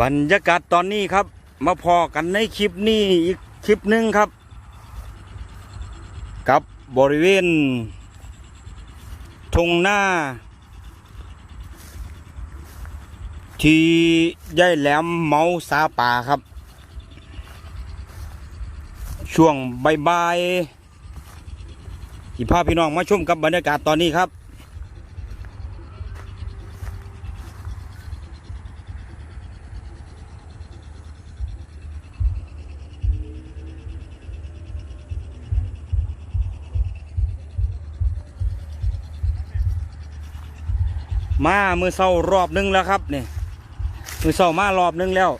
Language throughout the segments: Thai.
บรรยากาศตอนนี้ครับ มาพอกันในคลิปนี้อีกคลิปหนึ่งครับ กับบริเวณทงหน้า ที่ยายแหลมเมาสาป่าครับ ช่วงบ่ายที่พาพี่น้องมาชมกับบรรยากาศตอนนี้ครับ มามือเศร้ารอบหนึงแล้วครับนี่มือเศร้ามารอบหนึงแล้ว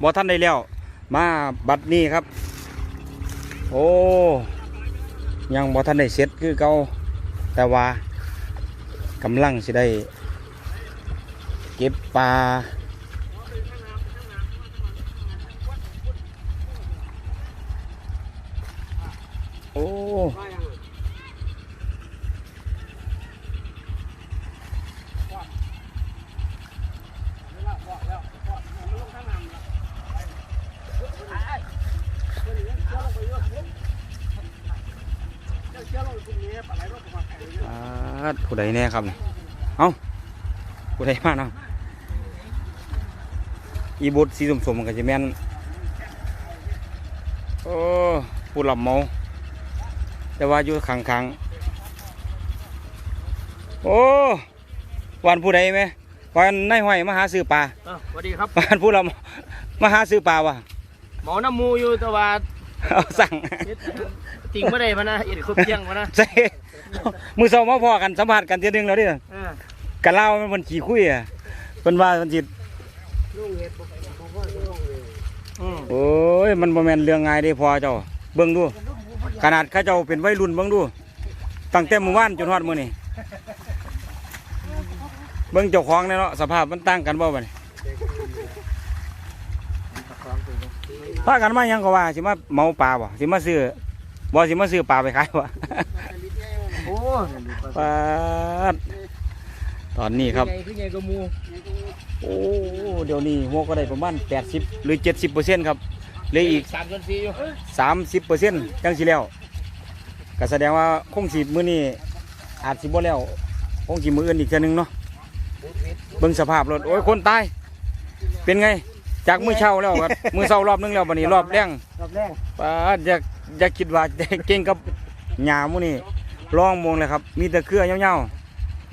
บอท่านได้แล้ว มาบัดนี้ครับ โอ้ยังบอท่านได้เสร็จคือเก่าแต่ว่ากำลังสิได้ เก็บปลาโอ้ อาด ผู้ใดแน่ครับนี่เอ้าผู้ใดมาเนาะอีบุตรสีสมๆมันก็จะแม่นโอ้ผู้หลับเมา แต่ว่าอยู่ขังขังๆโอ้วันผู้ใดไหมวันนายห้อยมาหาซื้อปลาอ้าวสวัสดีครับวันผู้หลับมาหาซื้อปลาวะหมอน้ำมูอยู่แต่ว่า เอาสั่งเฮ็ดจริงไม่ได้พะนะเอ็ดครบเที่ยงพะนะใส่มือเศร้ามาพอกันสัมผัสกันเทียหนึงแล้วเดิเออกันเล่ามันมันขี่คุยอะเป็นว่ามันจิตอืมโอ้ยมันบ่แม่นเรื่องง่ายเด้พอเจ้า เบิ่งดู ขนาดเข้าเจ้าเป็นวัยรุ่นเบิ่งดู ตั้งแต่เมื่อวานจนฮอดมื้อนี้เบิ่งเจ้าของเนี่ยเนาะสภาพมันต่างกันบ่บัดนี้ พากันมาหยังก็ว่าสิมาเมาปลาบ่สิมาซื้อบ่สิมาซื้อปลาไปขายบ่โอ้ปาดตอนนี้ครับใหญ่คือใหญ่กว่าหมูโอ้เดี๋ยวนี้หัวก็ได้ประมาณ 80 หรือ 70เปอร์เซ็นต์ครับเหลยอีกสามส่วนสี่อยู่30เปอร์เซ็นต์จังสิแล้วก็แสดงว่าคงสิมื้อนี้อาจสิบ่แล้วคงสิมื้ออื่นอีกเทื่อนึงเนาะเบิ่งสภาพรถโอ้ยคนตายเป็นไง จากมื้อเช้าแล้วก็มื้อเช้ารอบนึงแล้วบัดนี้รอบแรงรอบแรกปาดอยากอยากคิดว่าจะเก่งกับหญ้ามื้อนี้ลองมองเลยครับ มีแต่เครือยาว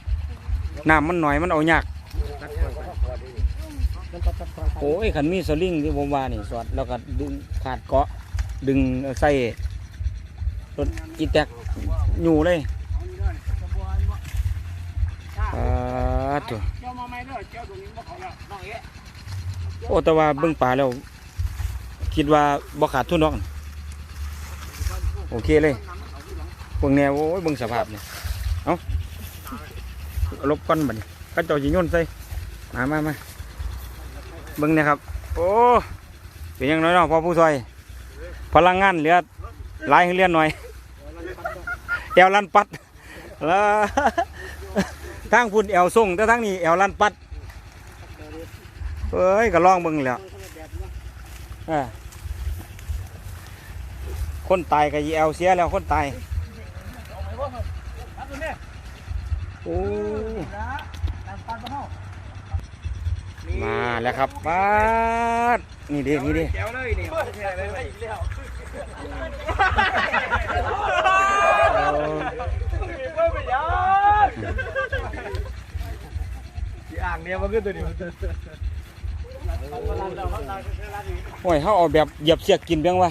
ๆน้ำมันหน่อยมันเอายากโอ้ยขันมีสลิงที่ผมว่านี่สอดแล้วก็ดึงขาดเกาะดึงใส่รถอีแตกอยู่เลยอ่าตัวเจ้ามาไม่ได้เจ้าตรงนี้บ่เขาแล้วน้องเอ๊ะ โอ้แต่ว่าเบิ่งป่าแล้ว คิดว่าบ่ขาดทุนหรอกโอเคเลยพวกแนวโอ้ยเบิ่งสภาพนี่เอาเอาลบก้อนบัดนี้ก็เจ้าสิโยนใส่มามามาเบิ่งเนะครับ โอ้เป็นยังน้อยเนาะพอผู้ซอยพลังงานเหลือหลายเลียนหน่อยแอวลันปัดแล้วทางพุ่นแอวส่งแต่ทางนี้แอวลันปัด เอ้ยก็ลองเบิ่งแหล้วคนตายก็ยีแอวเสียแล้วคนตายโอ้มาแล้วครับปัดนี่ดินี่ดิแก้วเลยนี่แก้วเลยอีกแล้วเพิ่มไปยังที่อ่างเนี่ยมันก็ตัวนี้ โอ้ยเขาเอาแบบเหยียบเสียกกินเบี้ยงวะ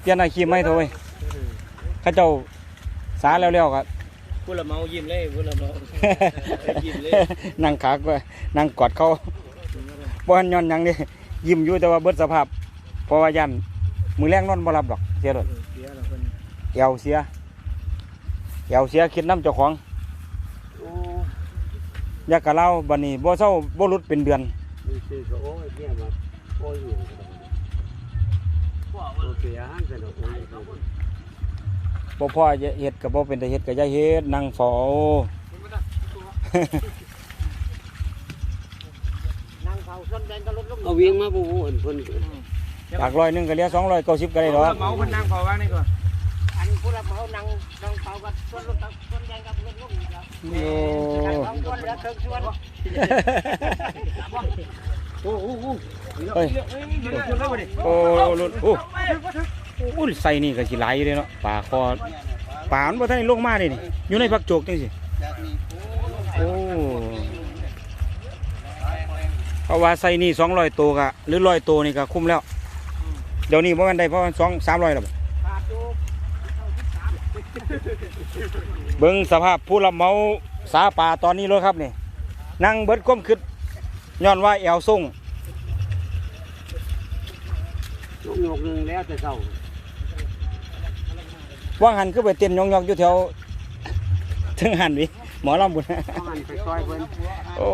เปลี่ยนอาชีพไม่โทยเข้าเจ้าสาแล้วแล้วก็พูดละเมายิ้มเลยพูดละเมายิ้มเลยนั่งขากว่านั่งกอดเขาบ่หันย้อนหยังนี่ยิ้มอยู่แต่ว่าเบิดสภาพเพราะว่ายันมือแรงนอนบ่หลับดอกเสียรถเสียแล้วคนเอวเสียเอวเสียคิดน้ำเจ้าของโอ้อยากกะเล่าบัดนี้บ่เศร้าบ่หลุดเป็นเดือน มีชื่อก็โอ้ยเนี่ยมาโอ้ยอยู่โอเคอาหารกันโอ้ยบ่พ่อเฮ็ดก็บ่เป็นแต่เฮ็ดก็อย่าเฮ็ดนั่งเฝ้านั่งเอาเวียงมาบ่ฮู้อันเพิ่นจากร้อยหนึงก็เหลือ290ก็ได้ดอกเมาคนนั่งเผาว่างนี่ก่อนอันผู้รับเหมานั่งนั่งเป่ากับส่วนรถกับส่วนแดงกับเงินลูกอีกแล้วโอ้สองคนแล้วเครื่องส่วนโอ้โห เฮ้ยเดี๋ยวเดี๋ยวเดี๋ยวเดี๋ยวโอ้ลุ้นโอ้โอ้ใส่นี่ก็สิหลายอยู่เด้เนาะปลาคอปลามันบ่ทันได้ลงมาเด้นี่อยู่ในผักโจกจังซี่โอ้เพราะว่าใส่นี่200ตัวก็หรือ100ตัวนี่ก็คุ้มแล้ว เดี๋ยวนี้บ่แม่นได้เพราะว่า2 300แล้วบ่ขาดดูเบิ่งสภาพผู้รับเหมาสาป่าตอนนี้เลยครับนี่นั่งเบิดก้มคิด ย้อนว่าแอวส่งยกยกหนึงแล้วแต่เช้าว่างหันคือไปเต้นยองๆอยู่แถวถึงหันวิหมอลำบุญเอาหันไปซอยเพิ่นโอ้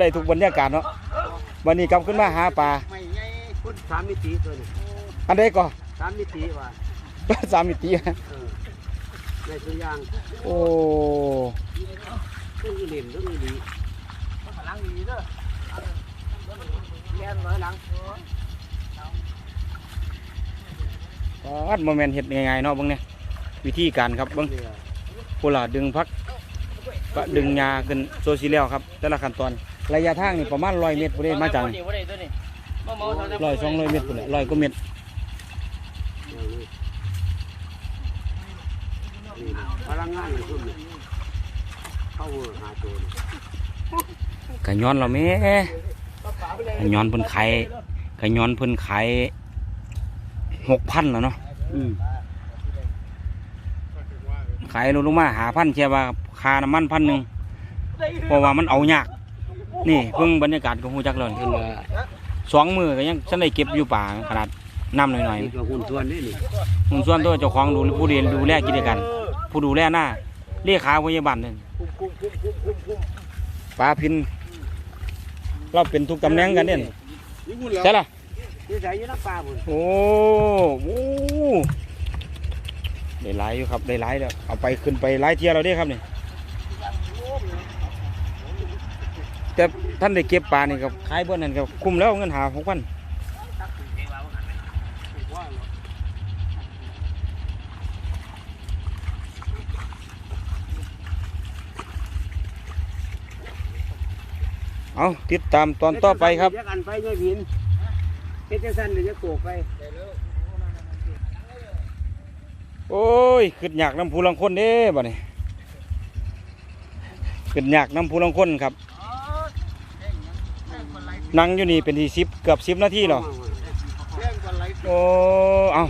ได้ทุกบรรยากาศเนาะวันนี้กลับขึ้นมาหาปลาไม่ใหญ่พุ่นสามมิติตัวนี้อันใดก็สามมิติว่าสามมิติเออในตัวอย่างโอ้ต้องอีเหล่มต้องอีหลีหลังดีเด้อ แล่นร้อยหลังปัดโมเมนต์เห็ดง่ายๆเนาะเบิ่งเนี่ยวิธีการครับเบิ่งเรือผู้ล่ะดึงพักก็ดึงยาขึ้นโซซีเลียครับ แต่ละขั้นตอนระยะทางนี่ประมาณร้อยเมตรพุ่นมาจากนี่บ่ได้ตัวนี้มาเมาเท่านั้นร้อยสองร้อยเมตรพุ่นร้อยกว่าเมตรพลังงานของคุณเนี่ยเข้าเวอร์หาตัวนี่กะย้อนเราแม่กะ ย้อนเพิ่นขายกะย้อนเพิ่นขายหกพันแล้วเนาะอืมขายลดลงมาหาพันเชียว่าค่าน้ำมันพันหนึ่งเพราะว่ามันเอายาก นี่เพิ่งบรรยากาศก็หูจักเลยเพิ่นว่าสองมือก็ยังฉันได้เก็บอยู่ป่าขนาดน้ำหน่อยนี่ก็หุ่นส่วนนี่นี่ๆหุ่นส่วนตัวเจ้าของดูผู้เรียนดูแลกิจการผู้ดูแลหน้าเรียกขาพยาบาลนั่นปลาพิน เราเป็นทุกตำแหน่งกันเนี่ยใช่ล่ะนี่ใส่อยี่น้ำปลาบุญโอ้โหได้หลายอยู่ครับได้หลายแล้วเอาไปขึ้นไปหลายเที่ยวเราได้ครับนี่แต่ท่านได้เก็บปลานี่กับขายเบื้อนั่นกับคุ้มแล้วเงินหาหกพัน เอาติดตามตอนต่อไปครับเดี๋ยวกันไปยายพินเฮ็ดจังซั่นเดี๋ยวจะโกกไป โอ้ยขึ้นอยากน้ำพูลังคนเด้บ่นี่ขึ้นอยากน้ำพูลังคนครับ นั่งอยู่นี่เป็นที่สิบเกือบสิบนาทีแล้วโอ้ เอา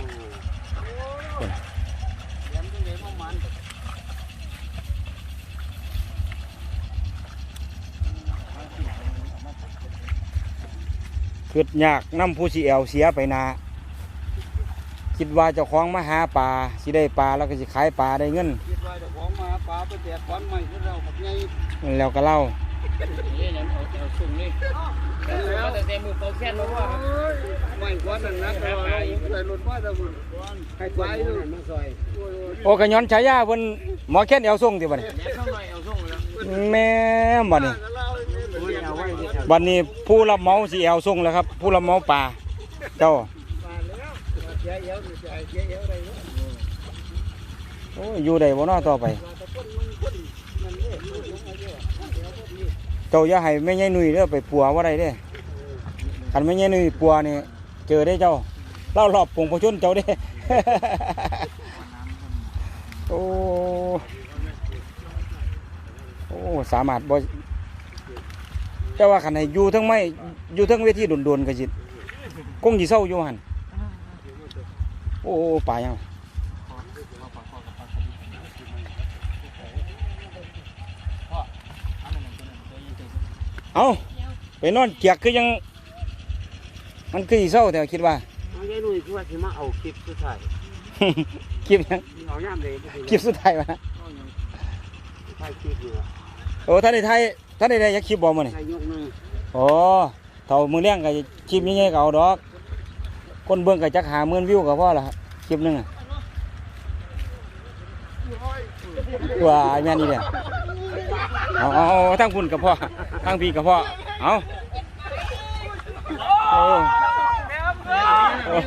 ขึ้นอยากน้ำผู้สีแอวเสียไปนา คิดว่าเจ้าของมาหาปลาสิได้ปลาแล้วก็สิขายปลาได้เงินคิดว่าเจ้าของมาปลาไปแตกควันใหม่คือเราบักใหญ่แล้วก็เล่านี่นั่นเอาเอาสุ่มนี่เอาแต่แต่มือเป่าแค่นมาว่าครับไม่ควันนั่นนะแต่ว่าเราใส่รถมาแต่บุญให้ตัวนี้มาซอยโอ้กะย้อนฉายาเพิ่นหมอแค้นแอวส่งติบัดนี้แม่เข้าหน่อยเอาส่งแล้วแม่บัดนี้มันเอาไว้ที่ทบัดนี้ผู้รับเหมาสิแอวส่งแล้วครับ ผู้รับเหมาปลาเจ้าโอ้ยอยู่ได้บ่นาต่อไป เจ้าอย่าให้แม่ใหญ่หนุ่ยเด้อไปปัวว่าได้เด้คันแม่ใหญ่หนุ่ยปัวนี่เจอได้เจ้าเล่ารอบปงประชนเจ้าเด้โอ้โอ้สามารถบ่ แต่ว่าคันให้อยู่ทั้งไม่อยู่ทั้งเวทีโดนๆก็สิคงสิเศร้าอยู่หั่นโอ้โอ้ป่ายังเอาไปนอนเกียกคือยัง มันคือสิเศร้าแต่ว่าคิดว่าำเอาใหญ่หนุ่ยคือว่าสิมาเอาคลิปสุดท้ายคลิปยังเอาย่ามเลยคลิปสุดท้ายวะนะถ่ายคลิปอยู่โอ้ท่านได้ไทย ท่านได้ได้ยักคลิปบ่มาเนี่ยถ่ายยกหนึงโอ้เท่ามือเลี้ยงก็คลิปยังไงก็เอาดอก คนเบิ่งก็จักหาหมื่นวิวก็พอละครับคลิปหนึงอะว้าแม่นี่เนี่ยเอาเอาเอาทั้งคุณกับพ่อทั้งพี่กับพ่อเอาโอ้โอ้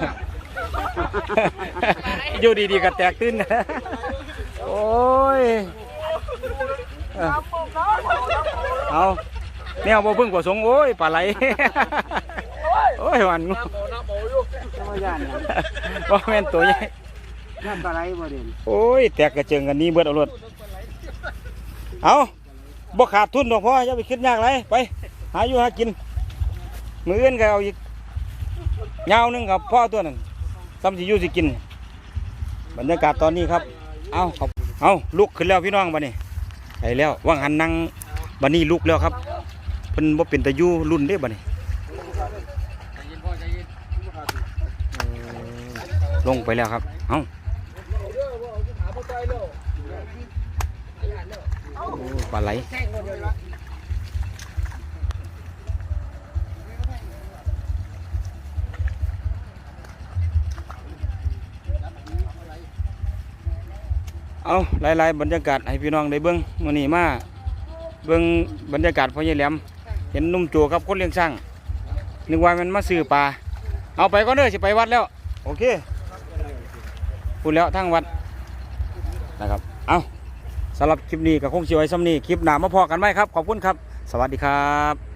อยู่ดีๆก็แตกตื้นโอ้ยเออ เอาแนวบ่เพึ่งประสงค์โอ้ยปลาไหลโอ้ยหวันงูบ่ย่านหยังว่าแม่นตัวใหญ่ย่านปลาไหลบ่เด่นโอ้ยแตกกระเจิงกันนี้เบิดเอารถเอาบ่ขาดทุนดอกพ่ออย่าไปคิดยากไรไป หาอยู่หากิน มืออื่นก็เอาอีกยาวหนึงครับพ่อตัวนั้นซ้ำสิอยู่สิกิน บรรยากาศตอนนี้ครับ เอาครับเอาลุกขึ้นแล้วพี่น้องบัดนี้ไปแล้วว่างหันนั่ง บัดนี้ลุกแล้วครับเพิ่นบ่เป็นตะยู่รุ่นเด้บัดนี้ลงไปแล้วครับ เอาปลาไหลเอาหลายๆบรรยากาศให้พี่น้องได้เบิ่งมื้อนี้มา เบื้องบรรยากาศพ่อใหญ่แหลม เห็นนุ่มจัวครับคนเลี้ยงช้างนึกว่ามันมาซื้อปลาเอาไปก็เด้อสิไปวัดแล้ว โอเคพูดแล้วทั้งวัดนะครับ เอาสำหรับคลิปนี้กับคงสิไว้ซ้ำนี้คลิปหนามาพอกันไหมครับ ขอบคุณครับ สวัสดีครับ